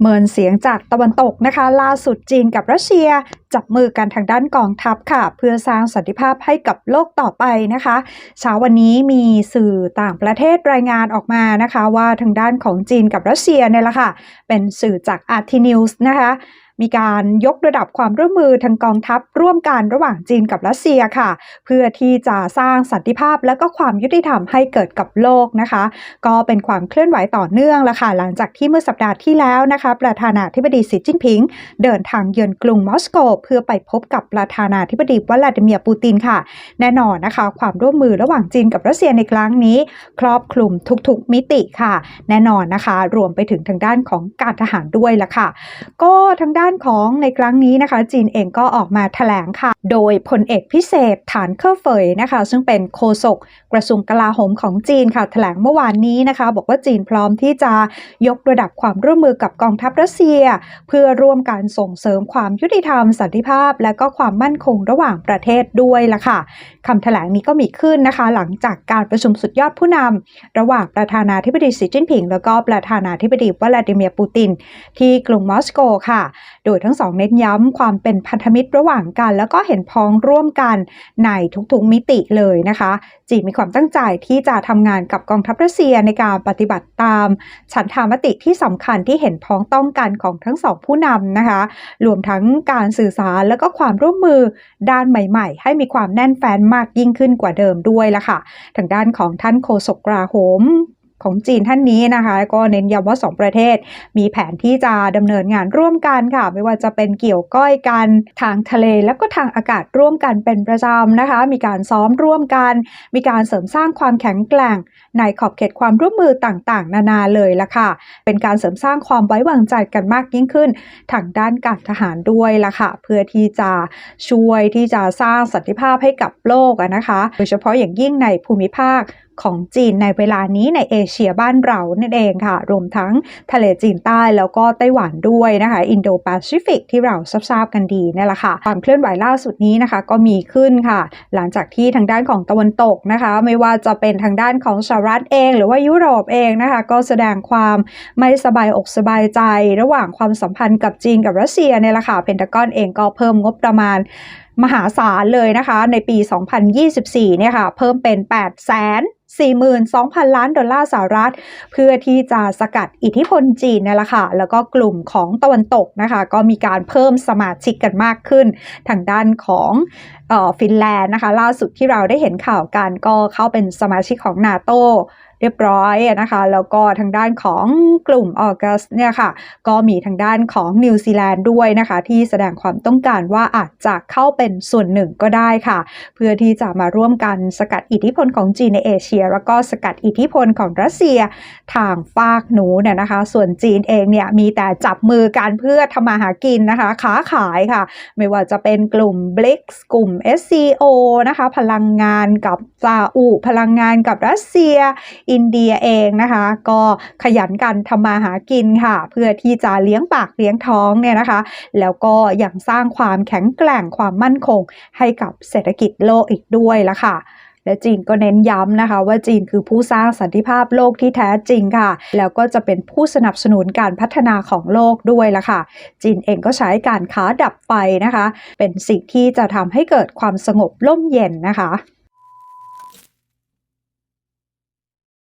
เมินเสียงจากตะวันตกนะคะ ล่าสุดจีนกับรัสเซีย จับมือกันทางด้านกองทัพค่ะ เพื่อสร้างสันติภาพให้กับโลกต่อไปนะคะเช้าวันนี้มีสื่อต่างประเทศรายงานออกมานะคะ ว่าทางด้านของจีนกับรัสเซียเนี่ยแหละค่ะ เป็นสื่อจากอาตินิวส์นะคะ มีการยกระดับความร่วมมือทางกองทัพร่วมกันระหว่างจีนกับรัสเซียค่ะ เพื่อที่จะสร้างสันติภาพและก็ความยุติธรรมให้เกิดกับโลกนะคะ ก็เป็นความเคลื่อนไหวต่อเนื่องละค่ะหลังจากที่เมื่อสัปดาห์ที่แล้วนะคะประธานาธิบดีสีจิ้นผิง เดินทางเยือนกรุงมอสโก เพื่อไปพบกับประธานาธิบดีวลาดิเมียร์ปูตินค่ะ แน่นอนนะคะ ความร่วมมือระหว่างจีนกับรัสเซียในครั้งนี้ ครอบคลุมทุกๆมิติค่ะ แน่นอนนะคะ รวมไปถึงทางด้านของการทหารด้วยละค่ะ ก็ทางด้านของในครั้งนี้นะคะ จีนเองก็ออกมาแถลงค่ะ โดยพลเอกพิเศษฐานเคอร์เฟยนะคะ ซึ่งเป็นโฆษกกระทรวงกลาโหมของจีนค่ะแถลงเมื่อวานนี้นะคะ บอกว่าจีนพร้อมที่จะยกระดับความร่วมมือกับกองทัพรัสเซีย เพื่อร่วมการส่งเสริมความยุติธรรม สันติภาพ และก็ความมั่นคงระหว่างประเทศด้วยล่ะค่ะคำแถลงนี้ก็มีขึ้นนะคะ หลังจากการประชุมสุดยอดผู้นำระหว่างประธานาธิบดีสีจิ้นผิง แล้วก็ประธานาธิบดีวลาดิเมียร์ปูติน ที่กรุงมอสโกค่ะ โดยทั้งสองเน้นย้ำความเป็นพันธมิตรระหว่างกัน แล้วก็เห็นพ้องร่วมกันในทุกๆมิติเลยนะคะ จีนมีความตั้งใจที่จะทำงานกับกองทัพรัสเซียในการปฏิบัติตาม ฉันทามติที่สำคัญที่เห็นพ้องต้องกันของทั้งสองผู้นำนะคะ รวมทั้งการสื่อสารและก็ความร่วมมือด้านใหม่ ๆ ให้มีความแน่นแฟ้นมากยิ่งขึ้นกว่าเดิมด้วยละค่ะ ทางด้านของท่านโฆษกกราโหม ของจีนท่านนี้นะคะ ก็เน้นย้ำว่า 2 ประเทศ มีแผนที่จะดำเนินงานร่วมกันค่ะ ไม่ว่าจะเป็นเกี่ยวก้อยกันทางทะเล แล้วก็ทางอากาศร่วมกันเป็นประจำนะคะ มีการซ้อมร่วมกัน มีการเสริมสร้างความแข็งแกร่ง ในขอบเขตความร่วมมือต่างๆ นานาเลยละค่ะ เป็นการเสริมสร้างความไว้วางใจกันมากยิ่งขึ้น ทางด้านการทหารด้วยละค่ะ เพื่อที่จะช่วยที่จะสร้างสันติภาพให้กับโลกนะคะ โดยเฉพาะอย่างยิ่งในภูมิภาค ของจีนในเวลานี้ในเอเชียบ้านเรานั่นเองค่ะ รวมทั้งทะเลจีนใต้แล้วก็ไต้หวันด้วยนะคะอินโดแปซิฟิกที่เราทราบกันดีนี่แหละค่ะความเคลื่อนไหวล่าสุดนี้นะคะ ก็มีขึ้นค่ะ หลังจากที่ทางด้านของตะวันตกนะคะ ไม่ว่าจะเป็นทางด้านของสหรัฐเอง หรือว่ายุโรปเองนะคะ ก็แสดงความไม่สบายอกสบายใจ ระหว่างความสัมพันธ์กับจีนกับรัสเซียเนี่ยแหละค่ะเพนทากอนเองก็เพิ่มงบประมาณมหาศาลเลยนะคะ ในปี 2024 เนี่ยค่ะ เพิ่มเป็น 8 0 0 0 0 42,000 ล้านดอลลาร์สหรัฐ เพื่อที่จะสกัดอิทธิพลจีนนี่แหละค่ะ แล้วก็กลุ่มของตะวันตกนะคะ ก็มีการเพิ่มสมาชิกกันมากขึ้น ทางด้านของออฟินแลนด์นะคะ ล่าสุดที่เราได้เห็นข่าวกันก็เข้าเป็นสมาชิกของนาโต เรียบร้อยนะคะแล้วก็ทางด้านของกลุ่มออกัสเนี่ยค่ะก็มีทางด้านของนิวซีแลนด์ด้วยนะคะที่แสดงความต้องการว่าอาจจะเข้าเป็นส่วนหนึ่งก็ได้ค่ะ เพื่อที่จะมาร่วมกันสกัดอิทธิพลของจีนในเอเชีย แล้วก็สกัดอิทธิพลของรัสเซียทางฝากหนูเนี่ยนะคะ ส่วนจีนเองเนี่ยมีแต่จับมือกันเพื่อทำมาหากินนะคะค้าขายค่ะ ไม่ว่าจะเป็นกลุ่ม BRICS กลุ่ม SCO นะคะพลังงานกับซาอุพลังงานกับรัสเซียอินเดียเองนะคะ ก็ขยันกันทำมาหากินค่ะ เพื่อที่จะเลี้ยงปากเลี้ยงท้องเนี่ยนะคะ แล้วก็ยังสร้างความแข็งแกร่งความมั่นคงให้กับเศรษฐกิจโลกอีกด้วยละค่ะและจีนก็เน้นย้ำนะคะ ว่าจีนคือผู้สร้างสันติภาพโลกที่แท้จริงค่ะ แล้วก็จะเป็นผู้สนับสนุนการพัฒนาของโลกด้วยละค่ะ จีนเองก็ใช้การค้าดับไฟนะคะ เป็นสิ่งที่จะทำให้เกิดความสงบร่มเย็นนะคะ